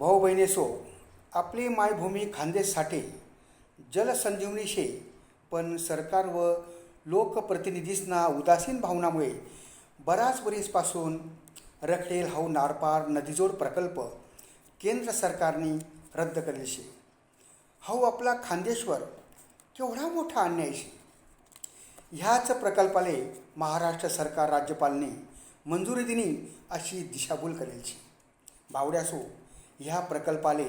भाऊ बहिणीसो आपली मायभूमी खानदेशसाठी जलसंजीवनी शे पण सरकार व लोकप्रतिनिधीसना उदासीन भावनामुळे बराच वरीसपासून रखडेल हाऊ नारपार नदीजोड प्रकल्प केंद्र सरकारने रद्द करेल शे हाऊ आपला खांदेश्वर केवढा मोठा अन्याय शे? ह्याच प्रकल्पाले महाराष्ट्र सरकार राज्यपालने मंजुरी दिनी अशी दिशाभूल करेल शे बावड्यासो ह्या प्रकल्पाले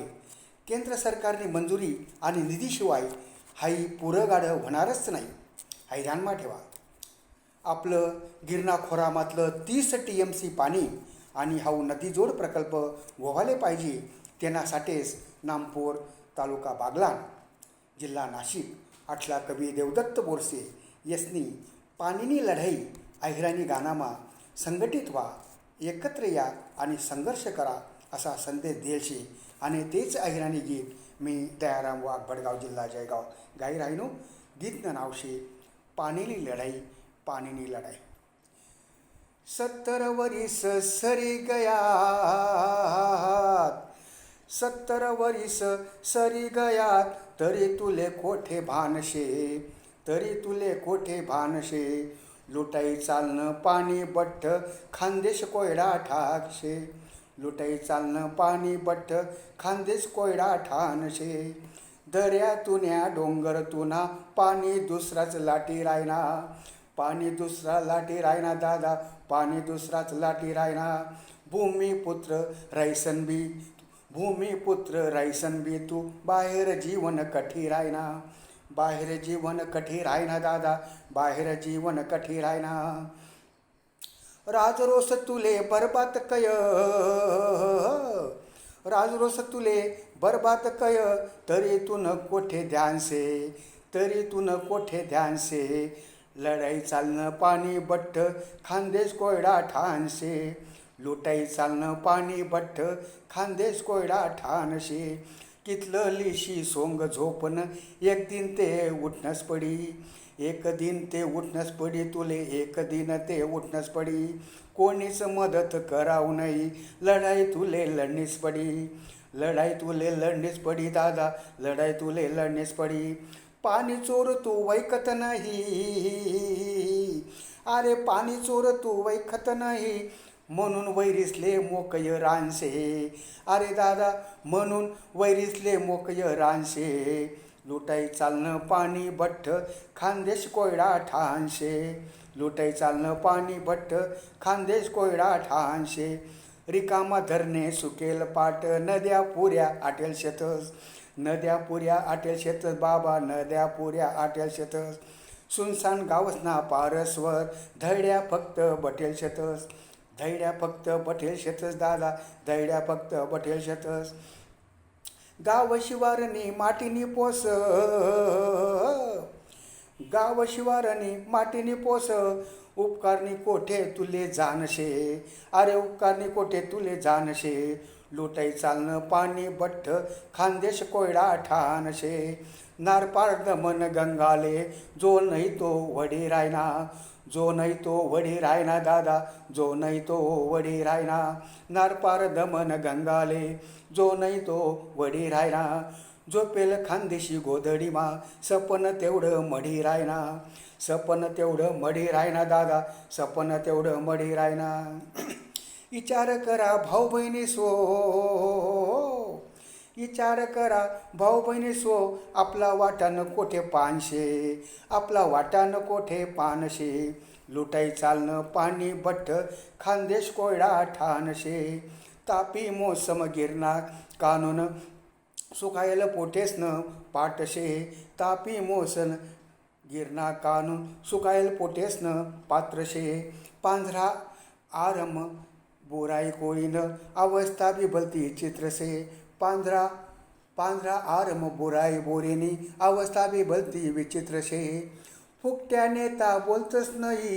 केंद्र सरकारने मंजुरी आणि निधीशिवाय हाई पुरंगाडं होणारच नाही. हाई ध्यानमा ठेवा. आपलं गिरणा खोरामातलं तीस टी एम सी पाणी आणि हाऊ नदीजोड प्रकल्प व्हावाले पाहिजे तेनासाठीच नामपूर तालुका बागलाण जिल्हा नाशिक आठला कवी देवदत्त बोरसे यसनी पाणीनी लढाई अहिराणी गानामा संघटित व्हा एकत्र या आणि संघर्ष करा असा संदेश देलशी. आणि तेच अहिराणी गीत मी दयाराम वाघ भडगाव जिल्हा जयगाव. गाई राहिनो गीतनं नावशी पाणीनी लढाई पाणीनी लढाई. सत्तर वरीस सरी गयात सत्तर वरीस सरी गयात तरी तुले कोठे भानशे तरी तुले कोठे भानशे? लुटाई चालणं पाणी बठ्ठ खानदेश कोयडा ठाकशे. लुटई चालणं पाणी बठ्ठ खांदेस कोयडा ठाणशे दर्यातुन्या डोंगर तुना पाणी दुसराच लाटी रायना. पाणी दुसरा लाटी रायना दादा पाणी दुसराच लाटी रायना. भूमिपुत्र रायसनबी भूमिपुत्र रायसनबी तू बाहेर जीवन कठी रायना. बाहेर जीवन कठी रायना दादा बाहेर जीवन कठी रायना. राजरोस तुले बरबात कय. राजरोस तुले बरबात कय. तरी तू न कोठे ध्यानसे? तरी तू न कोठे ध्यानसे? लढाई चालणं पाणी बठ्ठ खानदेश कोयडा ठानसे लुटाई चालणं पाणी बठ्ठ खानदेश कोयडा ठाणशे कितलं लिशी सोंग झोपन एक दिन ते उठणंच पडी. एक दिन ते उठणस पडी तुले एक दिन ते उठणस पडी. कोणीच मदत करावं नाही लढाई तुले लढणीच पडी. लढाई तुले लढणीच पडी दादा लढाई तुले लढणीच पडी. पाणी चोर तू वैकत नाही अरे पाणी चोर तू वैखत नाही म्हणून वैरिसले मोकय रानशे. अरे दादा म्हणून वैरिसले मोकय रानशे. लुटाई चालणं पाणी बठ्ठ खानदेश कोयडा ठाणशे. लुटाई चालणं पाणी बठ्ठ खानदेश कोयडा ठाणशे. रिकामा धरणे सुकेल पाट नद्या पुऱ्या आटेल शेतस नद्या पुऱ्या आटेल शेतस बाबा नद्या पुऱ्या आटेल शेतस सुनसान गावसना पारस्वर धैड्या फक्त बटेल शेतस धैड्या फक्त बटेल शेतस दादा धैड्या फक्त बटेल शेतस गाव शिवारणी माटीनी पोस. गाव शिवारणी माटीनी पोस. उपकारणी कोठे तुले जानशे अरे उपकारणी कोठे तुले जानशे लुटाई चालणं पाणी बठ्ठ खानदेश कोयडा ठाणशे. नारपार दमन गंगाले जो नाही तो वडी रायना जो नाही तो वडी रायना दादा जो नाही तो वडी रायना नारपार दमन गंगाले जो नाही तो वडी रायना झोपेल खानदेशी गोधडीमा सपन तेवढं मढी रायना सपन तेवढं मढी रायना दादा सपन तेवढं मढी रायना. विचार करा भाऊ बहिणी सो विचार करा. भाऊ बहिणी सो आपला वाटानं कोठे पानशे. आपला वाटानं कोठे पानशे. लुटाई चालणं पाणी भट्ट खानदेश कोयडा ठाणशे तापी मोसम गिरणार कानून सुखायल पोटेसनं पाटशे. तापी मोसन गिरणा कानून सुकायल पोटेसनं पात्रशे. पांझरा आरम बोराई कोळीनं अवस्था बिबलती चित्रसे. पांढरा पांढरा आरम बुराई बोरेनी अवस्था विचित्र शे. फुकट्या नेता बोलतच नाही.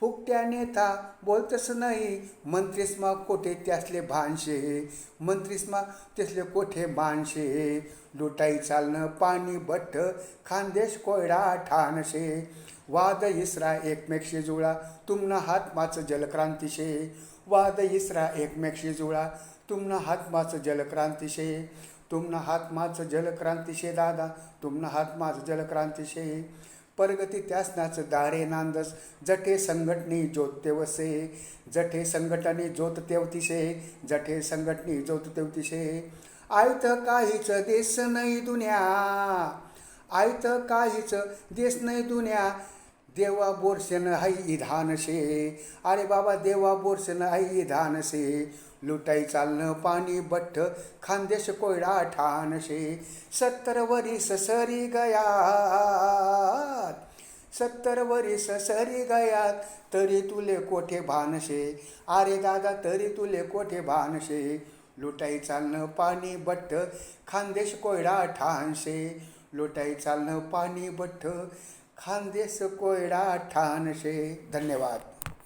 फुकट्या नेता बोलतच नाही. मंत्रीस्मा कोठे त्यासले भानशे? मंत्रीस्मा त्यासले कोठे बाणशे लुटाई चालणं पाणी बठ्ठ खानदेश कोयडा ठाणशे वाद इसरा एकमेकशी जुळा तुमना हात जलक्रांतीशे. वाद इसरा एकमेकशी जुळा तुमनं हातमाचं जलक्रांतिशे तुमनं हातमाचं जलक्रांतिशे दादा. तुमनं हातमाचं जलक्रांतिशे परगती त्यासनाच दारे नांदस. जठे संघटनी ज्योत तेवसे जठे संघटनी ज्योत तेवतिशे जठे संघटनी ज्योत तेवतिशे आयत काहीच देश नाही दुन्या. आयत काहीच देश नाही दुन्या. देवा बोरसेन हाई इधान शे. अरे बाबा देवा बोरसेन हाई इधानशे लुटाई चालणं पाणी बठ्ठ खानदेश कोयडा ठाणशे. सत्तर वरीस सरी गयात सत्तर वरी ससरी गयात तरी तुले कोठे भानशे? अरे दादा तरी तुले कोठे भानशे? लुटाई चालणं पाणी बठ्ठ खानदेश कोयडा ठाणशे. लुटाई चालणं पाणी बठ्ठ खानदेश कोयडा ठाणशे. धन्यवाद.